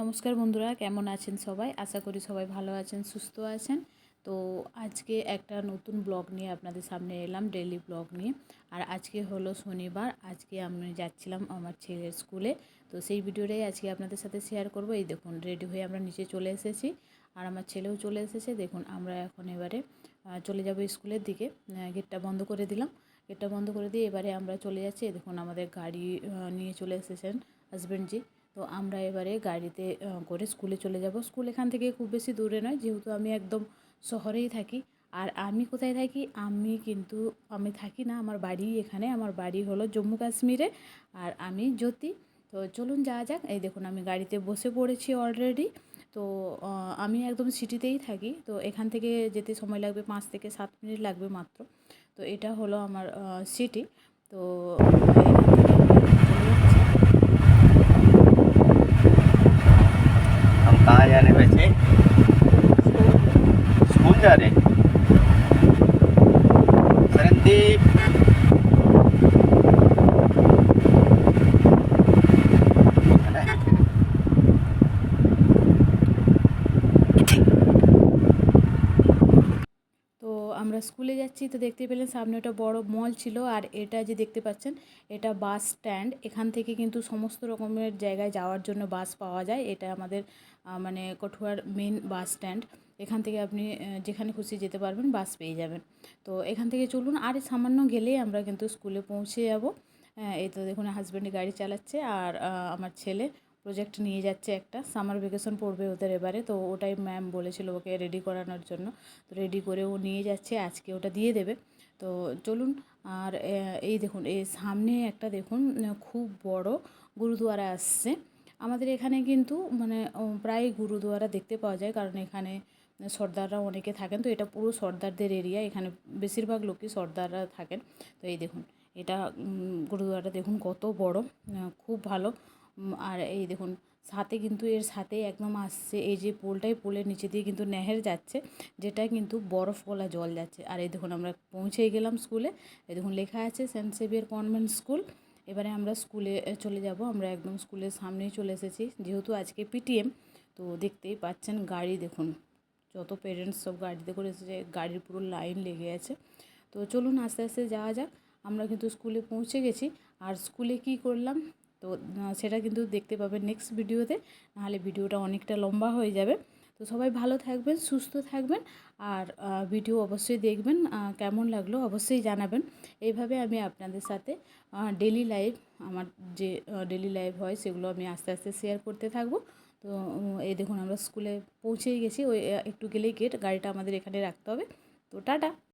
নমস্কার বন্ধুরা, কেমন আছেন সবাই? আশা করি সবাই ভালো আছেন, সুস্থ আছেন। তো আজকে একটা নতুন ব্লগ নিয়ে আপনাদের সামনে এলাম ডেলি ব্লগ নিয়ে। আর আজকে হলো শনিবার, আজকে আমি যাচ্ছিলাম আমার ছেলের স্কুলে। তো সেই ভিডিওটাই আজকে আপনাদের সাথে শেয়ার করব। এই দেখুন রেডি হয়ে আমরা নিচে চলে এসেছি। আর আমার ছেলেও চলে এসেছে। দেখুন, আমরা এখন এবারে চলে যাব স্কুলের দিকে। গেটটা বন্ধ করে দিলাম। গেটটা বন্ধ করে দিয়ে এবারে আমরা চলে যাচ্ছি। দেখুন, আমাদের গাড়ি নিয়ে চলে এসেছেন হাজব্যান্ডজি তো আমরা এবারে গাড়িতে করে স্কুলে চলে যাব। স্কুল এখান থেকে খুব বেশি দূরে নয়, যেহেতু আমি একদম শহরেই থাকি। আর আমি কোথায় থাকি? আমি কিন্তু, আমি থাকি না, আমার বাড়ি এখানে। আমার বাড়ি হলো জম্মু কাশ্মীরে, আর আমি জ্যোতি। তো চলুন যাওয়া যাক। এই দেখুন, আমি গাড়িতে বসে পড়েছি অলরেডি তো আমি একদম সিটিতেই থাকি। তো এখান থেকে যেতে সময় লাগবে পাঁচ থেকে সাত মিনিট লাগবে মাত্র। তো এটা হলো আমার সিটি। তো Dari. আমরা স্কুলে যাচ্ছি, তো দেখতে পেলেন সামনে একটা বড় মল ছিল, আর এটা যে দেখতে পাচ্ছেন, এটা বাস স্ট্যান্ড। এখান থেকে কিন্তু সমস্ত রকমের জায়গায় যাওয়ার জন্য বাস পাওয়া যায়। এটা আমাদের মানে কঠুয়ার মেন বাস স্ট্যান্ড। এখান থেকে আপনি যেখানে খুশি যেতে পারবেন, বাস পেয়ে যাবেন। তো এখান থেকে চলুন, আর সামান্য গেলেই আমরা কিন্তু স্কুলে পৌঁছে যাব। এই তো দেখুন হাজব্যান্ড গাড়ি চালাচ্ছে, আর আমার ছেলে প্রজেক্ট নিয়ে যাচ্ছে একটা। সামার ভ্যাকেশন পড়বে ওদের এবারে, তো ওটাই ম্যাম বলেছিল ওকে রেডি করানোর জন্য। তো রেডি করে ও নিয়ে যাচ্ছে, আজকে ওটা দিয়ে দেবে। তো চলুন, আর এই দেখুন, এই সামনে একটা দেখুন, খুব বড় গুরুদুয়ারা আসছে। আমাদের এখানে কিন্তু মানে প্রায় গুরুদুয়ারা দেখতে পাওয়া যায়, কারণ এখানে সর্দাররা অনেকে থাকেন। তো এটা পুরো সর্দারদের এরিয়া এখানে বেশিরভাগ লোকই সর্দাররা থাকেন। তো এই দেখুন এটা উম, গুরুদুয়ারা দেখুন কত বড় খুব ভালো। আর এই দেখুন সাথে কিন্তু এর সাথে একদম আসছে এই যে পোলটাই পোলের নিচে দিয়ে কিন্তু নেহের যাচ্ছে যেটা কিন্তু বরফ গলা জল যাচ্ছে। আর এই দেখুন আমরা পৌঁছেই গেলাম স্কুলে। এই দেখুন লেখা আছে সেন্ট সেভিয়ার কনভেন্ট স্কুল। এবারে আমরা স্কুলে চলে যাব। আমরা একদম স্কুলের সামনেই চলে এসেছি যেহেতু আজকে পিটিএম তো দেখতেই পাচ্ছেন গাড়ি দেখুন। যত পেরেন্টস সব গাড়িতে করে এসেছে, গাড়ির পুরো লাইন লেগে আছে। তো চলুন আস্তে আস্তে যাওয়া যাক। আমরা কিন্তু স্কুলে পৌঁছে গেছি। আর স্কুলে কি করলাম? তো সেটা কিন্তু দেখতে পাবেন নেক্সট ভিডিওতে নাহলে ভিডিওটা অনেকটা লম্বা হয়ে যাবে। তো সবাই ভালো থাকবেন, সুস্থ থাকবেন। আর ভিডিও অবশ্যই দেখবেন। কেমন লাগল অবশ্যই জানাবেন। এইভাবে আমি আপনাদের সাথে ডেলি লাইফ আমার যে ডেলি লাইফ হয়, সেগুলো আমি আস্তে আস্তে শেয়ার করতে থাকব। তো এই দেখুন আমরা স্কুলে পৌঁছেই গেছি। ওই একটু গেলেই গেট গাড়িটা আমাদের এখানে রাখতে হবে। তো, টাটা।